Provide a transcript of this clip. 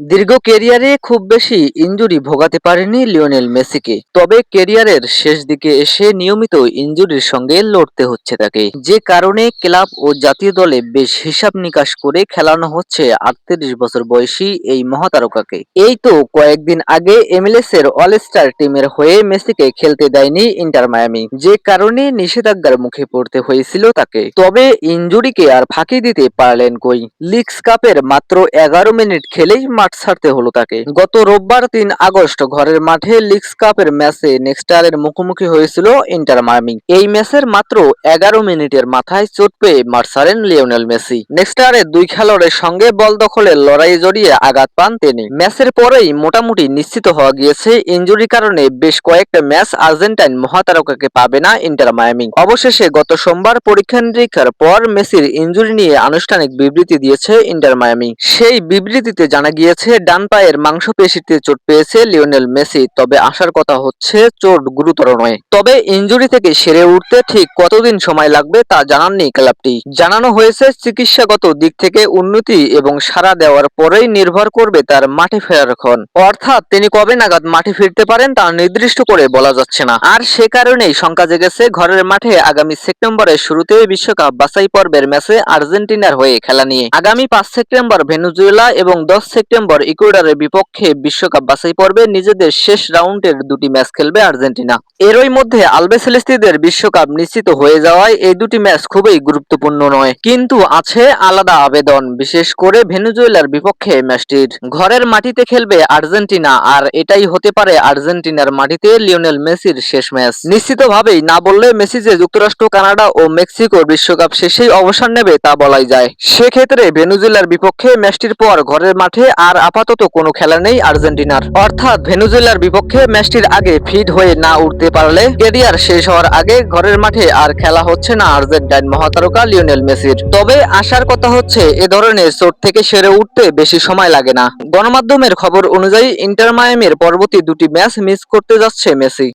দীর্ঘ কেরিয়ারে খুব বেশি ইনজুরি ভোগাতে পারেনি লিওনেল মেসিকে। তবে কেরিয়ারের শেষ দিকে এসে নিয়মিত ইনজুরির সঙ্গে লড়তে হচ্ছে তাকে। যে কারণে ক্লাব ও জাতীয় দলে বেশ হিসাব নিকাশ করে খেলানো হচ্ছে আটত্রিশ বছর বয়সী এই মহাতারকাকে। এই তো কয়েকদিন আগে এমএলএস এর অল স্টার টিমের হয়ে মেসিকে খেলতে দেয়নি ইন্টার মায়ামি। যে কারণে নিষেধাজ্ঞার মুখে পড়তে হয়েছিল তাকে। তবে ইনজুরিকে আর ফাঁকি দিতে পারলেন কই? লিগস কাপের মাত্র এগারো মিনিট খেলেই মাঠ ছাড়তে হলো তাকে। গত রোববার তিন আগস্ট ঘরের মাঠে লিগস কাপের ম্যাচে নেক্সটারের মুখোমুখি হয়েছিল ইন্টার মায়ামি এই ম্যাচের মাত্র এগারো মিনিটের মাথায় চোট পেয়ে মাঠ ছাড়েন লিওনেল মেসি। নেক্সটারের দুই খেলোয়াড়ের সঙ্গে বল দখলের লড়াই জড়িয়ে আঘাত পান তিনি। ম্যাচের পরেই মোটামুটি নিশ্চিত হওয়া গিয়েছে, ইনজুরির কারণে বেশ কয়েকটা ম্যাচ আর্জেন্টাইন মহাতারকাকে পাবে না ইন্টার মায়ামি অবশেষে গত সোমবার পরীক্ষা নিরীক্ষার পর মেসির ইনজুরি নিয়ে আনুষ্ঠানিক বিবৃতি দিয়েছে ইন্টার মায়ামি সেই বিবৃতিতে জানা গিয়েছে ডান পায়ের মাংসপেশিতে চোট পেয়েছে লিওনেল মেসি, তবে আসার কথা হচ্ছে চোট গুরুতর নয়। তবে ইনজুরি থেকে সেরে উঠতে ঠিক কতদিন সময় লাগবে তা জানাননি ক্লাবটি। জানানো হয়েছে চিকিৎসাগত দিক থেকে উন্নতি এবং সাড়া দেওয়ার পরেই নির্ভর করবে তার মাঠে ফেরার ক্ষণ। অর্থাৎ তিনি কবে নাগাদ মাঠে ফিরতে পারেন তা নির্দিষ্ট করে বলা যাচ্ছে না। আর সে কারণেই শঙ্কা জেগেছে ঘরের মাঠে আগামী সেপ্টেম্বরের শুরুতে বিশ্বকাপ বাছাই পর্বের ম্যাচে আর্জেন্টিনার হয়ে খেলা নিয়ে। আগামী পাঁচ সেপ্টেম্বর ভেনেজুয়েলা এবং দশ সেপ্টেম্বর ইকুয়েডরের বিপক্ষে বিশ্বকাপ বাছাই পর্বে নিজেদের শেষ রাউন্ডের দুটি ম্যাচ খেলবে আর্জেন্টিনা। এরই মধ্যে আলবেসেলেস্তিদের বিশ্বকাপ নিশ্চিত হয়ে যাওয়ায় এই দুটি ম্যাচ খুবই গুরুত্বপূর্ণ নয়, কিন্তু আছে আলাদা আবেদন, বিশেষ করে ভেনেজুয়েলার বিপক্ষে ম্যাচটির। ঘরের মাটিতে খেলবে আর্জেন্টিনা, আর এটাই হতে পারে আর্জেন্টিনার মাটিতে লিওনেল মেসির শেষ ম্যাচ। নিশ্চিতভাবেই, না বললে মেসি যে যুক্তরাষ্ট্র, কানাডা ও মেক্সিকোর বিশ্বকাপ শেষেই অবসর নেবে তা বলাই যায়। সেক্ষেত্রে ভেনেজুয়েলার বিপক্ষে ম্যাচটির পর ঘরের মাঠে আর আপাতত কোনো খেলা নেই আর্জেন্টিনার। অর্থাৎ ভেনুজুয়েলার বিপক্ষে ম্যাচটির আগে ফিট হয়ে না উঠতে পারলে কেরিয়ার শেষ হওয়ার আগে ঘরের মাঠে আর খেলা হচ্ছে না আর্জেন্টাইন মহাতারকা লিওনেল মেসির। তবে আসার কথা হচ্ছে, এ ধরনের চোট থেকে সেরে উঠতে বেশি সময় লাগে না। গণমাধ্যমের খবর অনুযায়ী ইন্টার মায়ামির পরবর্তী দুটি ম্যাচ মিস করতে যাচ্ছে মেসি।